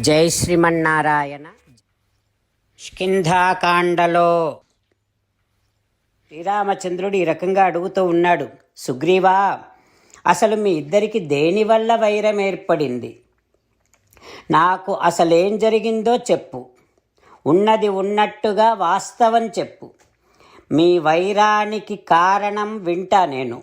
జై శ్రీమన్నారాయణ. స్కింధాకాండలో శ్రీరామచంద్రుడు ఈ రకంగా అడుగుతూ ఉన్నాడు సుగ్రీవా అసలు మీ ఇద్దరికి దేనివల్ల వైరం ఏర్పడింది? నాకు అసలేం జరిగిందో చెప్పు. ఉన్నది ఉన్నట్టుగా వాస్తవం చెప్పు. మీ వైరానికి కారణం వింటా నేను.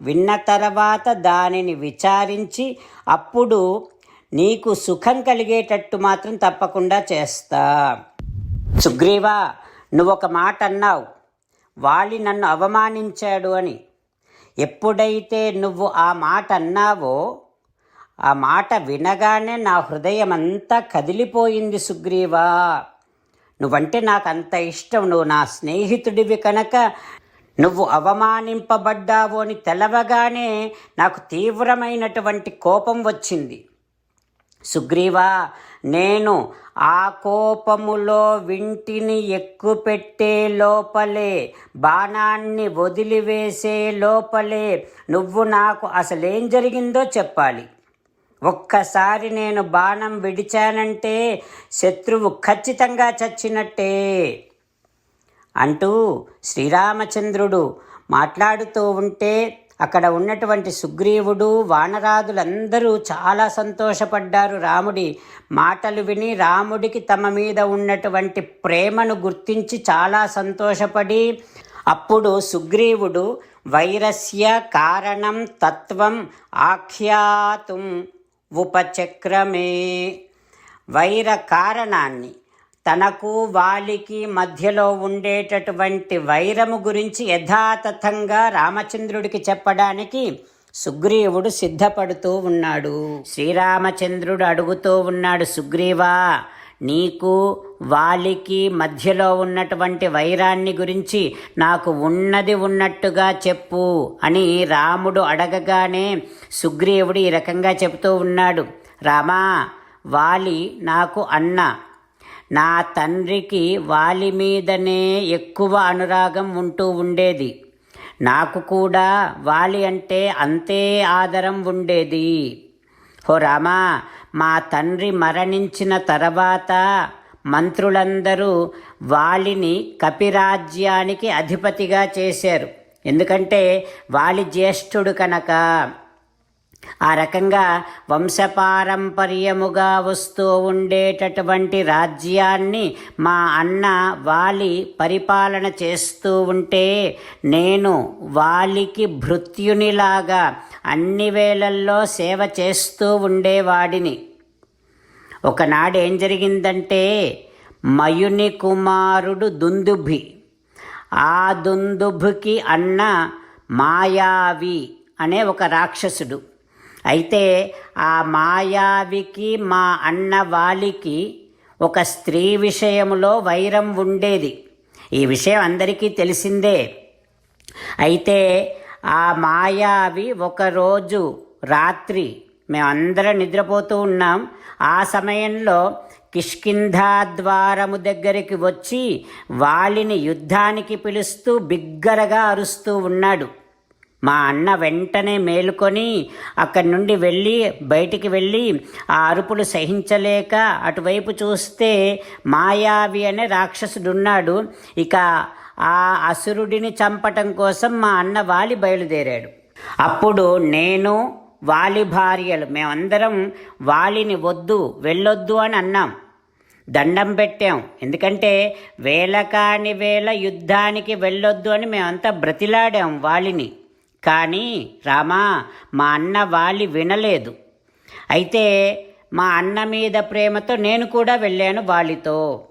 విన్న తర్వాత దానిని విచారించి అప్పుడు నీకు సుఖం కలిగేటట్టు మాత్రం తప్పకుండా చేస్తా. సుగ్రీవా నువ్వు ఒక మాట అన్నావు వాలి నన్ను అవమానించాడు అని. ఎప్పుడైతే నువ్వు ఆ మాట అన్నావో ఆ మాట వినగానే నా హృదయం అంతా కదిలిపోయింది సుగ్రీవా. నువ్వంటే నాకు అంత ఇష్టం నువ్వు నా స్నేహితుడివి కనుక. నువ్వు అవమానింపబడ్డావు అని తెలవగానే నాకు తీవ్రమైనటువంటి కోపం వచ్చింది. సుగ్రీవా నేను ఆ కోపములో వింటిని ఎక్కుపెట్టే లోపలే బాణాన్ని వదిలివేసే లోపలే. నువ్వు నాకు అసలేం జరిగిందో చెప్పాలి. ఒక్కసారి నేను బాణం విడిచానంటే శత్రువు ఖచ్చితంగా చచ్చినట్టే అంటూ శ్రీరామచంద్రుడు మాట్లాడుతూ ఉంటే అక్కడ ఉన్నటువంటి సుగ్రీవుడు వానరాదులందరూ చాలా సంతోషపడ్డారు. రాముడి మాటలు విని రాముడికి తమ మీద ఉన్నటువంటి ప్రేమను గుర్తించి చాలా సంతోషపడి అప్పుడు సుగ్రీవుడు వైరస్య కారణం తత్వం ఆఖ్యాతుం ఉపచక్రమే. వైర కారణాన్ని తనకు వాలికి మధ్యలో ఉండేటటువంటి వైరము గురించి యథాతథంగా రామచంద్రుడికి చెప్పడానికి సుగ్రీవుడు సిద్ధపడుతూ ఉన్నాడు. శ్రీరామచంద్రుడు అడుగుతూ ఉన్నాడు సుగ్రీవా నీకు వాలికి మధ్యలో ఉన్నటువంటి వైరాన్ని గురించి నాకు ఉన్నది ఉన్నట్టుగా చెప్పు అని రాముడు అడగగానే సుగ్రీవుడు ఈ రకంగా చెబుతూ ఉన్నాడు. రామా వాలి నాకు అన్న నా తండ్రికి వాలి మీదనే ఎక్కువ అనురాగం ఉంటూ ఉండేది. నాకు కూడా వాలి అంటే అంతే ఆదరం ఉండేది. హో రామా మా తండ్రి మరణించిన తర్వాత మంత్రులందరూ వాలిని కపిరాజ్యానికి అధిపతిగా చేశారు. ఎందుకంటే వాలి జ్యేష్ఠుడు కనుక ఆ రకంగా వంశపారంపర్యముగా వస్తూ ఉండేటటువంటి రాజ్యాన్ని మా అన్న వాలి పరిపాలన చేస్తూ ఉంటే నేను వాలికి భృత్యునిలాగా అన్ని వేళల్లో సేవ చేస్తూ ఉండేవాడిని. ఒకనాడు ఏం జరిగిందంటే మయుని కుమారుడు దుందుభి ఆ దుందుభుకి అన్న మాయావి అనే ఒక రాక్షసుడు అయితే ఆ మాయావికి మా అన్న వాలికి ఒక స్త్రీ విషయంలో వైరం ఉండేది. ఈ విషయం అందరికీ తెలిసిందే. అయితే ఆ మాయావి ఒకరోజు రాత్రి మేమందరం నిద్రపోతూ ఉన్నాం. ఆ సమయంలో కిష్కింధాద్వారము దగ్గరికి వచ్చి వాలిని యుద్ధానికి పిలుస్తూ బిగ్గరగా అరుస్తూ ఉన్నాడు. మా అన్న వెంటనే మేలుకొని అక్కడి నుండి వెళ్ళి బయటికి వెళ్ళి ఆ అరుపులు సహించలేక అటువైపు చూస్తే మాయావి అనే రాక్షసుడున్నాడు. ఇక ఆ అసురుడిని చంపటం కోసం మా అన్న వాలి బయలుదేరాడు. అప్పుడు నేను వాలి భార్యలు మేమందరం వాలిని వద్దు వెళ్ళొద్దు అని అన్నాం. దండం పెట్టాం. ఎందుకంటే వేల కాని వేల యుద్ధానికి వెళ్ళొద్దు అని మేమంతా బ్రతిలాడాం వాలిని. కానీ రామా మా అన్న వాలి వినలేదు. అయితే మా అన్న మీద ప్రేమతో నేను కూడా వెళ్ళాను వాలితో.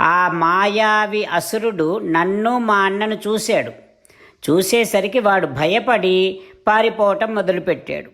ఆ మాయావి అసురుడు నన్ను మా అన్నను చూశాడు. చూసేసరికి వాడు భయపడి పారిపోవటం మొదలుపెట్టాడు.